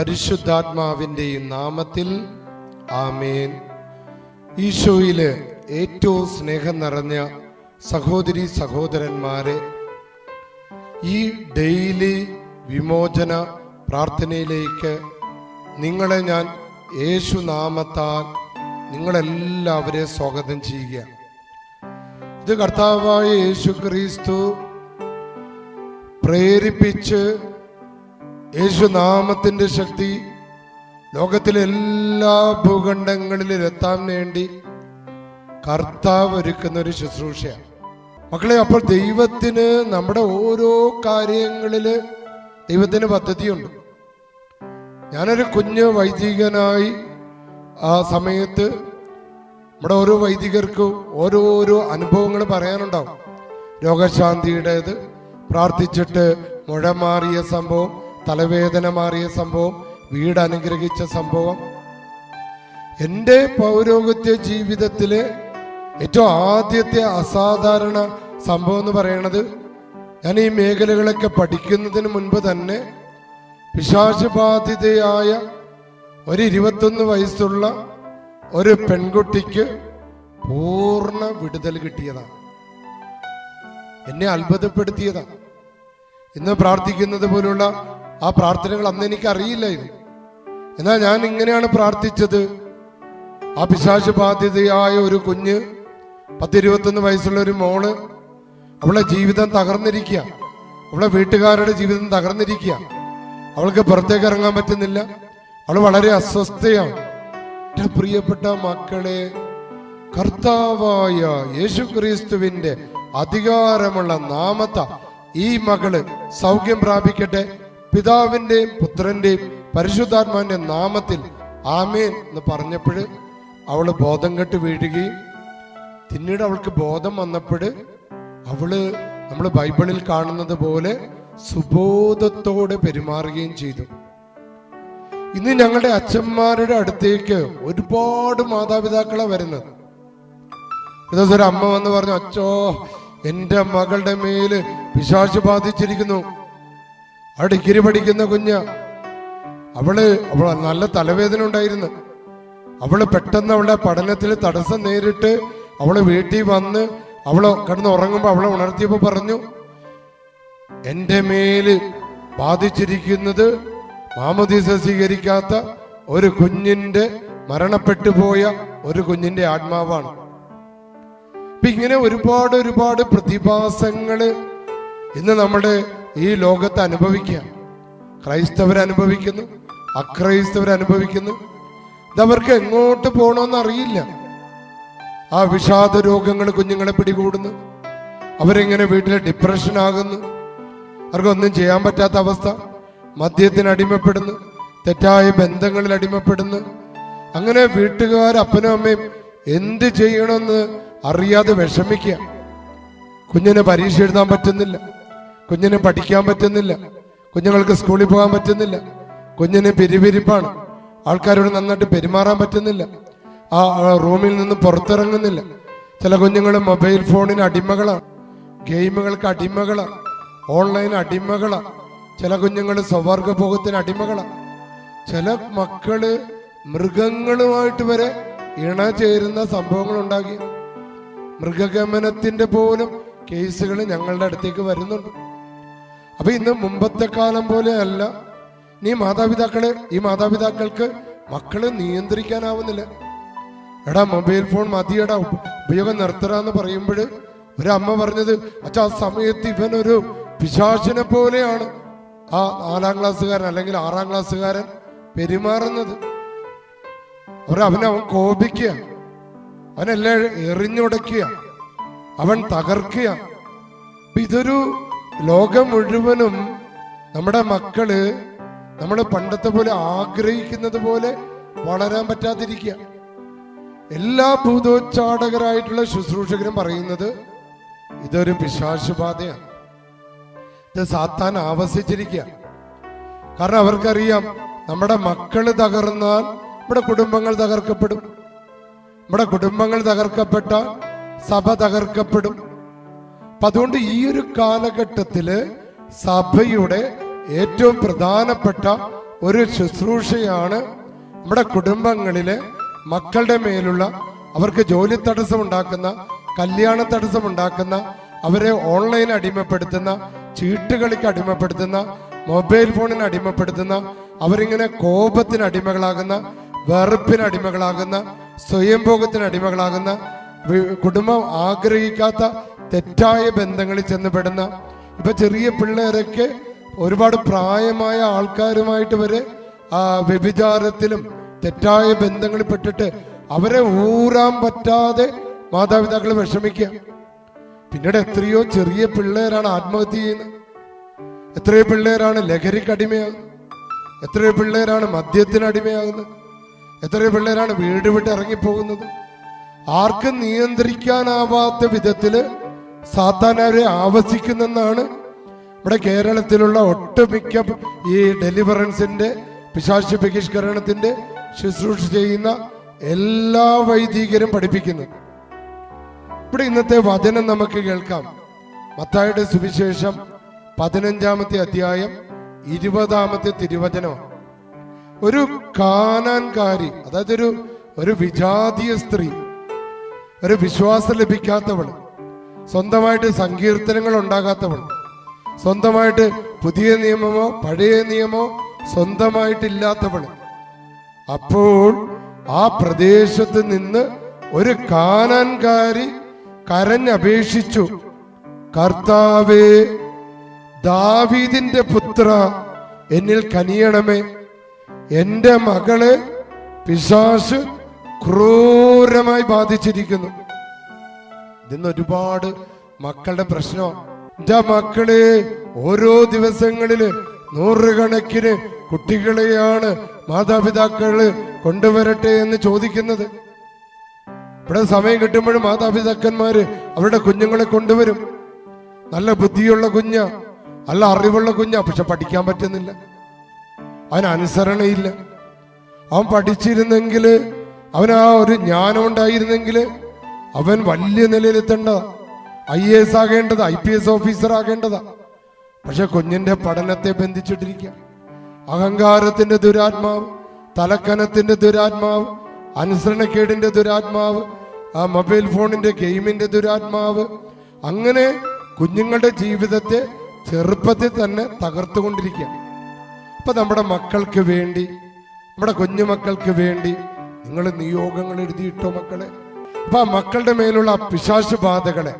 പരിശുദ്ധാത്മാവിന്റെയും നാമത്തിൽ ആമേൻ. ഈശോയിലെ ഏറ്റവും സ്നേഹം നിറഞ്ഞ സഹോദരി സഹോദരന്മാരെ ഈ ഡെയിലി വിമോചന പ്രാർത്ഥനയിലേക്ക് നിങ്ങളെ ഞാൻ യേശു നാമത്താൽ നിങ്ങളെല്ലാവരെയും സ്വാഗതം ചെയ്യുക. ഇത് കർത്താവായ യേശു ക്രിസ്തു പ്രേരിപ്പിച്ച് യേശു നാമത്തിന്റെ ശക്തി ലോകത്തിലെ എല്ലാ ഭൂഖണ്ഡങ്ങളിലും എത്താൻ വേണ്ടി കർത്താവ് ഒരുക്കുന്ന ഒരു ശുശ്രൂഷയാണ്. മക്കളെ അപ്പോൾ ദൈവത്തിന് നമ്മുടെ ഓരോ കാര്യങ്ങളിൽ ദൈവത്തിന് പദ്ധതിയുണ്ട്. ഞാനൊരു കുഞ്ഞ് വൈദികനായി ആ സമയത്ത് നമ്മുടെ ഓരോ വൈദികർക്കും ഓരോരോ അനുഭവങ്ങൾ പറയാനുണ്ടാവും. രോഗശാന്തിയുടേത് പ്രാർത്ഥിച്ചിട്ട് മുഴ മാറിയ സംഭവം തലവേദന മാറിയ സംഭവം വീട് അനുഗ്രഹിച്ച സംഭവം. എന്റെ പൗരോഗത്യ ജീവിതത്തിലെ ഏറ്റവും ആദ്യത്തെ അസാധാരണ സംഭവം എന്ന് പറയണത് ഞാൻ ഈ മേഖലകളൊക്കെ പഠിക്കുന്നതിന് മുൻപ് തന്നെ പിശാചബാധിതയായ ഒരു ഇരുപത്തൊന്ന് വയസ്സുള്ള ഒരു പെൺകുട്ടിക്ക് പൂർണ വിടുതൽ കിട്ടിയതാണ് എന്നെ അത്ഭുതപ്പെടുത്തിയതാണ് ഇന്ന് പ്രാർത്ഥിക്കുന്നത് പോലുള്ള ആ പ്രാർത്ഥനകൾ അന്ന് എനിക്ക് അറിയില്ലായിരുന്നു എന്നാൽ ഞാൻ ഇങ്ങനെയാണ് പ്രാർത്ഥിച്ചത്. ആ പിശാച് ബാധ്യതയായ ഒരു കുഞ്ഞ് പത്തിരുപത്തൊന്ന് വയസ്സുള്ള ഒരു മോൾ അവളെ ജീവിതം തകർന്നിരിക്കുക. അവളെ വീട്ടുകാരുടെ ജീവിതം തകർന്നിരിക്കുക. അവൾക്ക് പുറത്തേക്ക് ഇറങ്ങാൻ പറ്റുന്നില്ല. അവൾ വളരെ അസ്വസ്ഥയാണ്. എന്റെ പ്രിയപ്പെട്ട മക്കളെ കർത്താവായ യേശു ക്രിസ്തുവിന്റെ അധികാരമുള്ള നാമത്ത ഈ മകൾ സൗഖ്യം പ്രാപിക്കട്ടെ. പിതാവിന്റെയും പുത്രന്റെയും പരിശുദ്ധാത്മാവിന്റെ നാമത്തിൽ ആമേൻ എന്ന് പറഞ്ഞപ്പോൾ അവൾ ബോധം കെട്ട് വീഴുകയും പിന്നീട് അവൾക്ക് ബോധം വന്നപ്പോൾ അവൾ നമ്മൾ ബൈബിളിൽ കാണുന്നത് പോലെ സുബോധത്തോടെ പെരുമാറുകയും ചെയ്തു. ഇന്ന് ഞങ്ങളുടെ അച്ഛന്മാരുടെ അടുത്തേക്ക് ഒരുപാട് മാതാപിതാക്കളെ വരുന്നത്. ഇതൊരു അമ്മ വന്ന് പറഞ്ഞു അച്ചോ എന്റെ മകളുടെ മേൽ പിശാച് ബാധിച്ചിരിക്കുന്നു. ആ ഡിഗ്രി പഠിക്കുന്ന കുഞ്ഞ്. അവൾ അവൾ നല്ല തലവേദന ഉണ്ടായിരുന്നു. അവൾ പെട്ടെന്ന് അവളുടെ പഠനത്തിൽ തടസ്സം നേരിട്ട് അവൾ വീട്ടിൽ വന്ന് അവൾ കിടന്ന് ഉറങ്ങുമ്പോൾ അവളെ ഉണർത്തിയപ്പോൾ പറഞ്ഞു എന്റെ മേൽ ബാധിച്ചിരിക്കുന്നത് മാമദീസ സ്വീകരിക്കാത്ത ഒരു കുഞ്ഞിന്റെ മരണപ്പെട്ടു പോയ ഒരു കുഞ്ഞിന്റെ ആത്മാവാണ്. ഇങ്ങനെ ഒരുപാട് ഒരുപാട് പ്രതിഭാസങ്ങൾ ഇന്ന് നമ്മുടെ ഈ ലോകത്ത് അനുഭവിക്കുക അക്രൈസ്തവർ അനുഭവിക്കുന്നു ഇതവർക്ക് എങ്ങോട്ട് പോകണമെന്ന് അറിയില്ല. ആ വിഷാദ രോഗങ്ങൾ കുഞ്ഞുങ്ങളെ പിടികൂടുന്നു. അവരെങ്ങനെ വീട്ടിൽ ഡിപ്രഷൻ ആകുന്നു. അവർക്കൊന്നും ചെയ്യാൻ പറ്റാത്ത അവസ്ഥ. മദ്യത്തിന് അടിമപ്പെടുന്നു. തെറ്റായ ബന്ധങ്ങളിൽ അടിമപ്പെടുന്നു. അങ്ങനെ വീട്ടുകാർ അപ്പനും അമ്മയും എന്ത് ചെയ്യണമെന്ന് അറിയാതെ വിഷമിക്കുക. കുഞ്ഞിനെ പരീക്ഷ എഴുതാൻ പറ്റുന്നില്ല. കുഞ്ഞിന് പഠിക്കാൻ പറ്റുന്നില്ല. കുഞ്ഞുങ്ങൾക്ക് സ്കൂളിൽ പോകാൻ പറ്റുന്നില്ല. കുഞ്ഞിന് പിരിപിരിപ്പാണ്. ആൾക്കാരോട് നന്നായിട്ട് പെരുമാറാൻ പറ്റുന്നില്ല. ആ റൂമിൽ നിന്ന് പുറത്തിറങ്ങുന്നില്ല. ചില കുഞ്ഞുങ്ങൾ മൊബൈൽ ഫോണിന് അടിമകളാണ്. ഗെയിമുകൾക്ക് അടിമകളാണ്. ഓൺലൈൻ അടിമകളാണ്. ചില കുഞ്ഞുങ്ങൾ സ്വവർഗഭോഗത്തിന് അടിമകളാണ്. ചില മക്കൾ മൃഗങ്ങളുമായിട്ട് വരെ ഇണ ചേരുന്ന സംഭവങ്ങൾ ഉണ്ടാക്കി മൃഗഗമനത്തിന്റെ പോലും കേസുകൾ ഞങ്ങളുടെ അടുത്തേക്ക് വരുന്നുണ്ട്. അപ്പൊ ഇന്ന് മുമ്പത്തെ കാലം പോലെ അല്ല നീ മാതാപിതാക്കളെ ഈ മാതാപിതാക്കൾക്ക് മക്കളെ നിയന്ത്രിക്കാനാവുന്നില്ല. എടാ മൊബൈൽ ഫോൺ മതിയടാ ഉപയോഗം നിർത്തരാന്ന് പറയുമ്പോൾ ഒരു അമ്മ പറഞ്ഞത് അച്ഛാ ആ സമയത്ത് ഇവനൊരു പിശാചിനെ പോലെയാണ്. ആ നാലാം ക്ലാസ്സുകാരൻ അല്ലെങ്കിൽ ആറാം ക്ലാസ്സുകാരൻ പെരുമാറുന്നത്. അവർ അവനെ അവൻ കോപിക്കുക. അവനെല്ലാം എറിഞ്ഞുടക്കുക. അവൻ തകർക്കുക. ഇതൊരു ലോകം മുഴുവനും നമ്മുടെ മക്കൾ നമ്മൾ പണ്ടത്തെ പോലെ ആഗ്രഹിക്കുന്നത് പോലെ വളരാൻ പറ്റാതിരിക്കുക. എല്ലാ ഭൂതോച്ചാടകരായിട്ടുള്ള ശുശ്രൂഷകരും പറയുന്നത് ഇതൊരു പിശാശുബാധയാണ് ഇത് സാത്താൻ ആവസിച്ചിരിക്കുക. കാരണം അവർക്കറിയാം നമ്മുടെ മക്കൾ തകർന്നാൽ നമ്മുടെ കുടുംബങ്ങൾ തകർക്കപ്പെടും. നമ്മുടെ കുടുംബങ്ങൾ തകർക്കപ്പെട്ട സഭ തകർക്കപ്പെടും. അപ്പൊ അതുകൊണ്ട് ഈ ഒരു കാലഘട്ടത്തിൽ സഭയുടെ ഏറ്റവും പ്രധാനപ്പെട്ട ഒരു ശുശ്രൂഷയാണ് നമ്മുടെ കുടുംബങ്ങളിലെ മക്കളുടെ മേലുള്ള അവർക്ക് ജോലി തടസ്സം ഉണ്ടാക്കുന്ന കല്യാണ തടസ്സം ഉണ്ടാക്കുന്ന അവരെ ഓൺലൈൻ അടിമപ്പെടുത്തുന്ന ചീട്ടുകളിക്ക് അടിമപ്പെടുത്തുന്ന മൊബൈൽ ഫോണിന് അടിമപ്പെടുത്തുന്ന അവരിങ്ങനെ കോപത്തിന് അടിമകളാകുന്ന വെറുപ്പിന് അടിമകളാകുന്ന സ്വയംഭോഗത്തിന് അടിമകളാകുന്ന കുടുംബം ആഗ്രഹിക്കാത്ത തെറ്റായ ബന്ധങ്ങളിൽ ചെന്നപ്പെടുന്ന ഇപ്പൊ ചെറിയ പിള്ളേരൊക്കെ ഒരുപാട് പ്രായമായ ആൾക്കാരുമായിട്ട് വരെ ആ വ്യഭിചാരത്തിലും തെറ്റായ ബന്ധങ്ങളിൽ പെട്ടിട്ട് അവരെ ഊരാൻ പറ്റാതെ മാതാപിതാക്കൾ വിഷമിക്കുക. പിന്നീട് എത്രയോ ചെറിയ പിള്ളേരാണ് ആത്മഹത്യ ചെയ്യുന്നത്. എത്രയോ പിള്ളേരാണ് ലഹരിക്ക് അടിമയാകുന്നത്. എത്രയോ പിള്ളേരാണ് മദ്യത്തിന് അടിമയാകുന്നത്. എത്രയോ പിള്ളേരാണ് വീട് വിട്ട് ഇറങ്ങിപ്പോകുന്നത്. ആർക്കും നിയന്ത്രിക്കാനാവാത്ത വിധത്തിൽ സാത്താനവരെ ആവസിക്കുന്നെന്നാണ് ഇവിടെ കേരളത്തിലുള്ള ഒട്ടുമിക്ക ഈ ഡെലിവറൻസിന്റെ പിശാശി ബഹിഷ്കരണത്തിന്റെ ശുശ്രൂഷ ചെയ്യുന്ന എല്ലാ വൈദികരും പഠിപ്പിക്കുന്നത് ഇവിടെ ഇന്നത്തെ വചനം നമുക്ക് കേൾക്കാം. മത്തായുടെ സുവിശേഷം പതിനഞ്ചാമത്തെ അധ്യായം ഇരുപതാമത്തെ തിരുവചനം. ഒരു കാനാൻകാരി അതായത് ഒരു ഒരു വിജാതീയ സ്ത്രീ ഒരു വിശ്വാസം ലഭിക്കാത്തവൾ സ്വന്തമായിട്ട് സങ്കീർത്തനങ്ങൾ ഉണ്ടാകാത്തവൾ സ്വന്തമായിട്ട് പുതിയ നിയമമോ പഴയ നിയമോ സ്വന്തമായിട്ടില്ലാത്തവൾ. അപ്പോൾ ആ പ്രദേശത്ത് നിന്ന് ഒരു കാനാൻകാരി കരഞ്ഞപേക്ഷിച്ചു കർത്താവേ ദാവീദിന്റെ പുത്ര എന്നിൽ കനിയണമേ. എന്റെ മകളെ പിശാശ് ക്രൂരമായി ബാധിച്ചിരിക്കുന്നു. ഇന്ന് ഒരുപാട് മക്കളുടെ പ്രശ്നം എന്റെ മക്കളെ ഓരോ ദിവസങ്ങളിൽ നൂറുകണക്കിന് കുട്ടികളെയാണ് മാതാപിതാക്കൾ കൊണ്ടുവരട്ടെ എന്ന് ചോദിക്കുന്നത്. ഇവിടെ സമയം കിട്ടുമ്പോഴും മാതാപിതാക്കന്മാര് അവരുടെ കുഞ്ഞുങ്ങളെ കൊണ്ടുവരും. നല്ല ബുദ്ധിയുള്ള കുഞ്ഞ നല്ല അറിവുള്ള കുഞ്ഞ പക്ഷെ പഠിക്കാൻ പറ്റുന്നില്ല. അവൻ അനുസരണയില്ല. അവൻ പഠിച്ചിരുന്നെങ്കിൽ അവൻ ആ ഒരു ജ്ഞാനം ഉണ്ടായിരുന്നെങ്കിൽ അവൻ വലിയ നിലയിലെത്തേണ്ട ഐ എ എസ് ആകേണ്ടത് ഐ പി എസ് ഓഫീസർ ആകേണ്ടതാ. പക്ഷെ കുഞ്ഞിന്റെ പഠനത്തെ ബന്ധിച്ചിട്ടിരിക്കുക. അഹങ്കാരത്തിന്റെ ദുരാത്മാവ് തലക്കനത്തിന്റെ ദുരാത്മാവ് അനുസരണക്കേടിന്റെ ദുരാത്മാവ് ആ മൊബൈൽ ഫോണിന്റെ ഗെയിമിന്റെ ദുരാത്മാവ് അങ്ങനെ കുഞ്ഞുങ്ങളുടെ ജീവിതത്തെ ചെറുപ്പത്തിൽ തന്നെ തകർത്തുകൊണ്ടിരിക്കുക. അപ്പൊ നമ്മുടെ മക്കൾക്ക് വേണ്ടി നമ്മുടെ കുഞ്ഞുമക്കൾക്ക് വേണ്ടി നിങ്ങൾ നിയോഗങ്ങൾ എഴുതിയിട്ടോ മക്കളെ? അപ്പൊ ആ മക്കളുടെ മേലുള്ള പിശാശു ബാധകളെ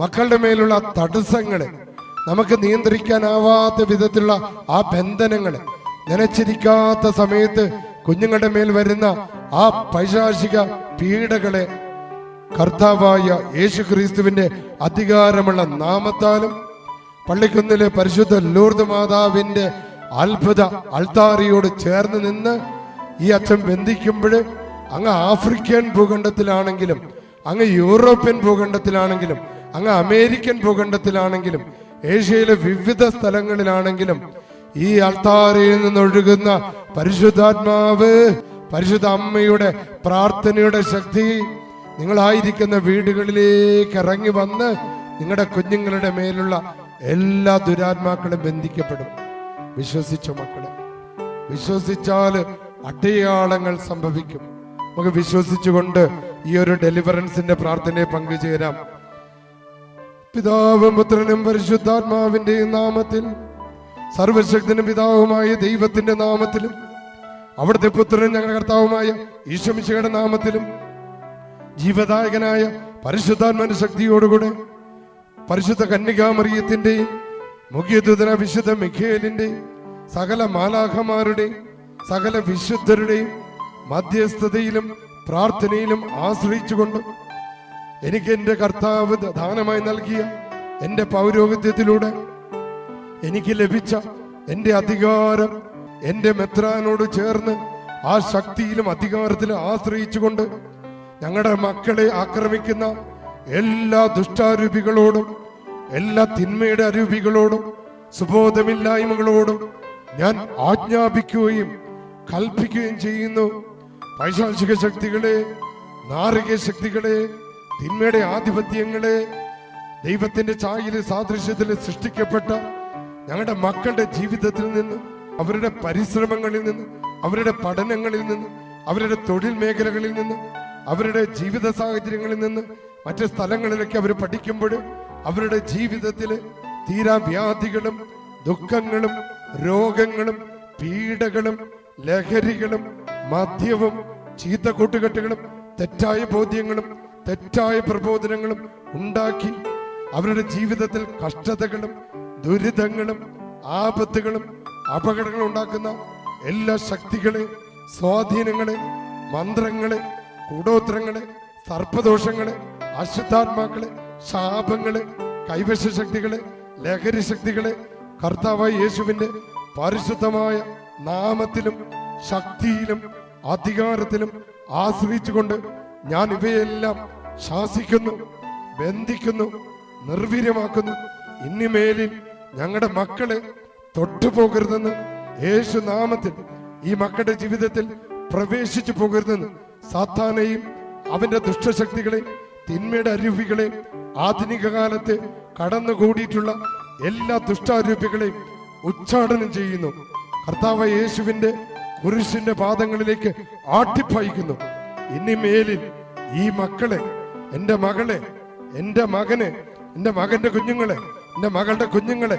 മക്കളുടെ മേലുള്ള തടസ്സങ്ങളെ നമുക്ക് നിയന്ത്രിക്കാനാവാത്ത വിധത്തിലുള്ള ആ ബന്ധനങ്ങളെ നനച്ചിരിക്കാത്ത സമയത്ത് കുഞ്ഞുങ്ങളുടെ മേൽ വരുന്ന ആ പൈശാചിക പീഡകളെ കർത്താവായ യേശു ക്രിസ്തുവിന്റെ അധികാരമുള്ള നാമത്താലും പള്ളിക്കുന്നിലെ പരിശുദ്ധ ലൂർദ് മാതാവിന്റെ അത്ഭുത അൾത്താറിയോട് ചേർന്ന് നിന്ന് ഈ അച്ഛൻ ബന്ധിക്കുമ്പോൾ അങ്ങ് ആഫ്രിക്കൻ ഭൂഖണ്ഡത്തിലാണെങ്കിലും അങ്ങ് യൂറോപ്യൻ ഭൂഖണ്ഡത്തിലാണെങ്കിലും അങ്ങ് അമേരിക്കൻ ഭൂഖണ്ഡത്തിലാണെങ്കിലും ഏഷ്യയിലെ വിവിധ സ്ഥലങ്ങളിലാണെങ്കിലും ഈ അൾത്താരയിൽ നിന്നൊഴുകുന്ന പരിശുദ്ധാത്മാവ് പരിശുദ്ധ അമ്മയുടെ പ്രാർത്ഥനയുടെ ശക്തി നിങ്ങളായിരിക്കുന്ന വീടുകളിലേക്ക് ഇറങ്ങി വന്ന് നിങ്ങളുടെ കുഞ്ഞുങ്ങളുടെ മേലുള്ള എല്ലാ ദുരാത്മാക്കളും ബന്ധിക്കപ്പെടും. വിശ്വസിച്ച മക്കളെ? വിശ്വസിച്ചാൽ അടയാളങ്ങൾ സംഭവിക്കും. നമുക്ക് വിശ്വസിച്ചുകൊണ്ട് ഈ ഒരു ഡെലിവറൻസിന്റെ പ്രാർത്ഥനയെ പങ്കുചേരാം. പിതാവും പുത്രനും പരിശുദ്ധാത്മാവിന്റെയും നാമത്തിൽ സർവശക്തനും പിതാവുമായ ദൈവത്തിന്റെ നാമത്തിലും അവിടുത്തെ പുത്രനും ഞങ്ങളുടെ കർത്താവുമായ ഈശ്വമിശയുടെ നാമത്തിലും ജീവദായകനായ പരിശുദ്ധാത്മാന്റെ ശക്തിയോടുകൂടെ പരിശുദ്ധ കന്യകാമറിയത്തിന്റെയും മുഖ്യദൂതന വിശുദ്ധ മിഖേലിന്റെയും സകല മാലാഖമാരുടെയും സകല വിശുദ്ധരുടെയും മധ്യസ്ഥതയിലും പ്രാർത്ഥനയിലും ആശ്രയിച്ചുകൊണ്ട് എനിക്ക് എന്റെ കർത്താവ് ദാനമായി നൽകിയ എന്റെ പൗരോഹിത്യത്തിലൂടെ എനിക്ക് ലഭിച്ച എന്റെ അധികാരം എന്റെ മെത്രാനോട് ചേർന്ന് ആ ശക്തിയിലും അധികാരത്തിലും ആശ്രയിച്ചുകൊണ്ട് ഞങ്ങളുടെ മക്കളെ ആക്രമിക്കുന്ന എല്ലാ ദുഷ്ടാരൂപികളോടും എല്ലാ തിന്മയുടെ അരൂപികളോടും സുബോധമില്ലായ്മകളോടും ഞാൻ ആജ്ഞാപിക്കുകയും കൽപ്പിക്കുകയും ചെയ്യുന്നു. പൈശാചിക ശക്തികളെ നാറിക ശക്തികളെ തിന്മയുടെ ആധിപത്യങ്ങളെ ദൈവത്തിന്റെ ചായയിൽ സാദൃശ്യത്തിൽ സൃഷ്ടിക്കപ്പെട്ട ഞങ്ങളുടെ മക്കളുടെ ജീവിതത്തിൽ നിന്ന് അവരുടെ പരിശ്രമങ്ങളിൽ നിന്ന് അവരുടെ പഠനങ്ങളിൽ നിന്ന് അവരുടെ തൊഴിൽ മേഖലകളിൽ നിന്ന് അവരുടെ ജീവിത സാഹചര്യങ്ങളിൽ നിന്ന് മറ്റ് സ്ഥലങ്ങളിലൊക്കെ അവർ പഠിക്കുമ്പോൾ അവരുടെ ജീവിതത്തിൽ തീരാ വ്യാധികളും ദുഃഖങ്ങളും രോഗങ്ങളും പീഡകളും ലഹരികളും മദ്യവും ചീത്ത കൂട്ടുകെട്ടുകളും തെറ്റായ ബോധ്യങ്ങളും തെറ്റായ പ്രബോധനങ്ങളും ഉണ്ടാക്കി അവരുടെ ജീവിതത്തിൽ കഷ്ടതകളും ദുരിതങ്ങളും ആപത്തുകളും അപകടങ്ങളും ഉണ്ടാക്കുന്ന എല്ലാ ശക്തികളെ സ്വാധീനങ്ങളെ മന്ത്രങ്ങളെ കൂടോത്രങ്ങളെ സർപ്പദോഷങ്ങളെ അശുദ്ധാത്മാക്കളെ ശാപങ്ങളെ കൈവശ ശക്തികളെ ലഹരി ശക്തികളെ കർത്താവായ യേശുവിന്റെ പരിശുദ്ധമായ നാമത്തിലും ശക്തിയിലും അധികാരത്തിലും ആശ്രയിച്ചുകൊണ്ട് ഞാൻ ഇവയെല്ലാം ശാസിക്കുന്നു ബന്ധിക്കുന്നു നിർവീര്യമാക്കുന്നു. ഇനിമേലിൽ ഞങ്ങളുടെ മക്കളെ തൊട്ടുപോകരുതെന്ന് യേശു നാമത്തിൽ ഈ മക്കളുടെ ജീവിതത്തിൽ പ്രവേശിച്ചു പോകരുതെന്ന് സാത്താനെയും അവന്റെ ദുഷ്ടശക്തികളെയും തിന്മയുടെ അരൂപികളെയും ആധുനിക കാലത്ത് കടന്നുകൂടിയിട്ടുള്ള എല്ലാ ദുഷ്ടാരൂപികളെയും ഉച്ചാടനം ചെയ്യുന്നു. കർത്താവ് യേശുവിന്റെ കുരിശിന്റെ പാദങ്ങളിലേക്ക് ആട്ടിപ്പായിക്കുന്നു. ഇനി മേലിൽ ഈ മക്കളെ എന്റെ മകളെ എന്റെ മകനെ എന്റെ മകന്റെ കുഞ്ഞുങ്ങളെ എന്റെ മകളുടെ കുഞ്ഞുങ്ങളെ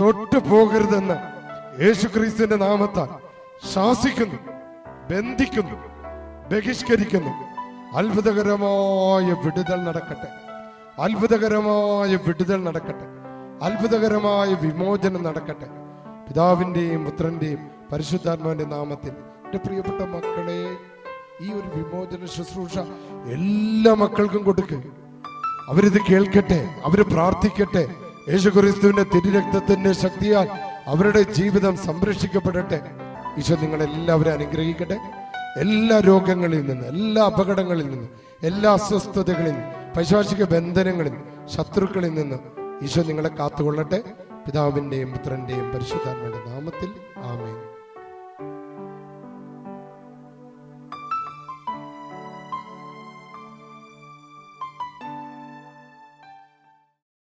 തൊട്ടു പോകരുതെന്ന് യേശു ക്രിസ്തുവിന്റെ നാമത്താൽ ശാസിക്കുന്നു ബന്ധിക്കുന്നു ബഹിഷ്കരിക്കുന്നു. അത്ഭുതകരമായ വിടുതൽ നടക്കട്ടെ. അത്ഭുതകരമായ വിടുതൽ നടക്കട്ടെ. അത്ഭുതകരമായ വിമോചനം നടക്കട്ടെ. പിതാവിന്റെയും പുത്രന്റെയും പരിശുദ്ധാത്മാവിന്റെ നാമത്തിൽ. എന്റെ പ്രിയപ്പെട്ട മക്കളെ ഈ ഒരു വിമോചന ശുശ്രൂഷ എല്ലാ മക്കൾക്കും കൊടുക്കുക അവരിത് കേൾക്കട്ടെ അവർ പ്രാർത്ഥിക്കട്ടെ. യേശുക്രിസ്തുവിന്റെ തിരുരക്തത്തിന്റെ ശക്തിയാൽ അവരുടെ ജീവിതം സംരക്ഷിക്കപ്പെടട്ടെ. ഈശോ നിങ്ങളെല്ലാവരും അനുഗ്രഹിക്കട്ടെ. എല്ലാ രോഗങ്ങളിൽ നിന്ന് എല്ലാ അപകടങ്ങളിൽ നിന്ന് എല്ലാ അസ്വസ്ഥതകളിൽ നിന്ന് പൈശാചിക ബന്ധനങ്ങളിൽ ശത്രുക്കളിൽ നിന്ന് ഈശോ നിങ്ങളെ കാത്തുകൊള്ളട്ടെ. പിതാവിന്റെയും പുത്രന്റെയും പരിശുദ്ധാത്മയുടെ നാമത്തിൽ ആമേൻ.